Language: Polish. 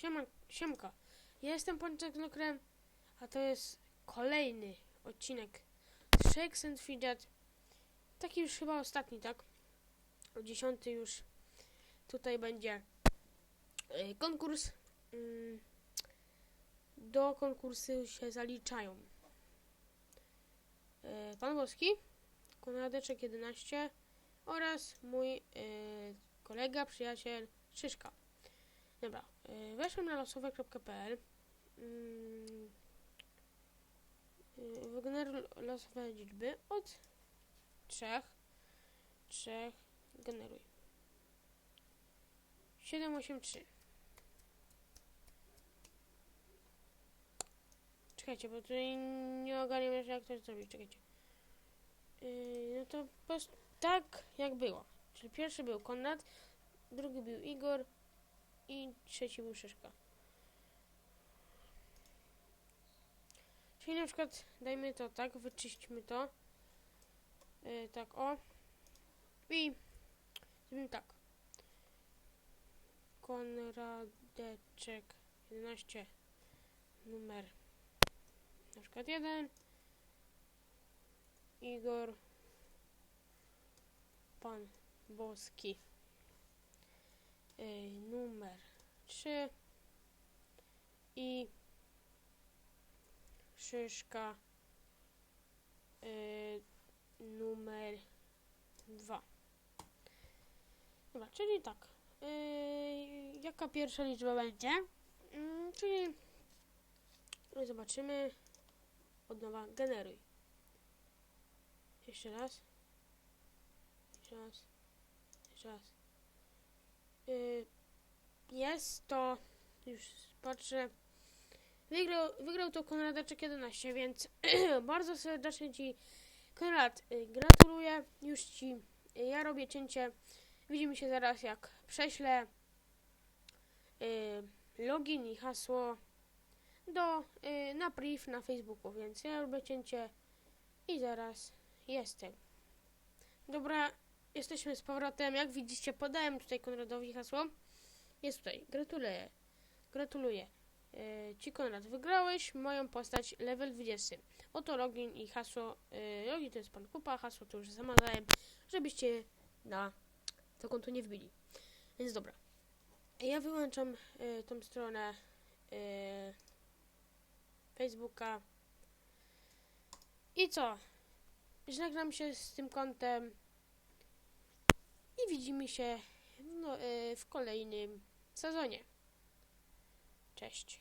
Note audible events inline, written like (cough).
Siema, siemka. Ja jestem Pączek Lukrem, a to jest kolejny odcinek z Shakes and Fidget. Taki już chyba ostatni, tak? O dziesiąty już tutaj będzie y, konkurs. Ym, do konkursu się zaliczają y, Pan Boski, Konradeczek 11 oraz mój y, kolega, przyjaciel Szyszka. Dobra, y, weszłem na losowe.pl. Mm, y, Wygeneruj losowe liczby od 3. 3 generuj. 783. Czekajcie, bo tutaj nie ogarniam jeszcze jak to zrobić. Czekajcie. Yy, no to po prostu tak jak było. Czyli pierwszy był Konrad, drugi był Igor i trzeci był Szyszka. Czyli na przykład dajmy to tak, wyczyśćmy to. Yy, tak o. I zrobimy tak. Konradeczek 11 numer na przykład 1 Igor Pan Boski numer 3 i Szyszka y, numer 2 Dobra, czyli tak y, jaka pierwsza liczba będzie? Mm, czyli zobaczymy od nowa generuj jeszcze raz. Jeszcze raz. Jeszcze raz. Yy, jest to. Już patrzę. Wygrał, wygrał to Konradeczek 11, więc (clears throat) bardzo serdecznie Ci, Konrad, yy, gratuluję. Już Ci. Yy, ja robię cięcie. Widzimy się zaraz, jak prześlę login i hasło do na priv na Facebooku, więc ja robię cięcie i zaraz Jestem. Dobra, jesteśmy z powrotem. Jak widzicie, podałem tutaj Konradowi hasło. Jest tutaj. Gratuluję. Gratuluję. E, Ci Konrad, wygrałeś moją postać level 20. Oto login i hasło. E, login to jest pan Kupa, hasło to już zamazałem, żebyście na to konto nie wbili. Więc dobra. Ja wyłączam e, tą stronę e, Facebooka. I co? Żegnam się z tym kątem i widzimy się no, y, w kolejnym sezonie. Cześć.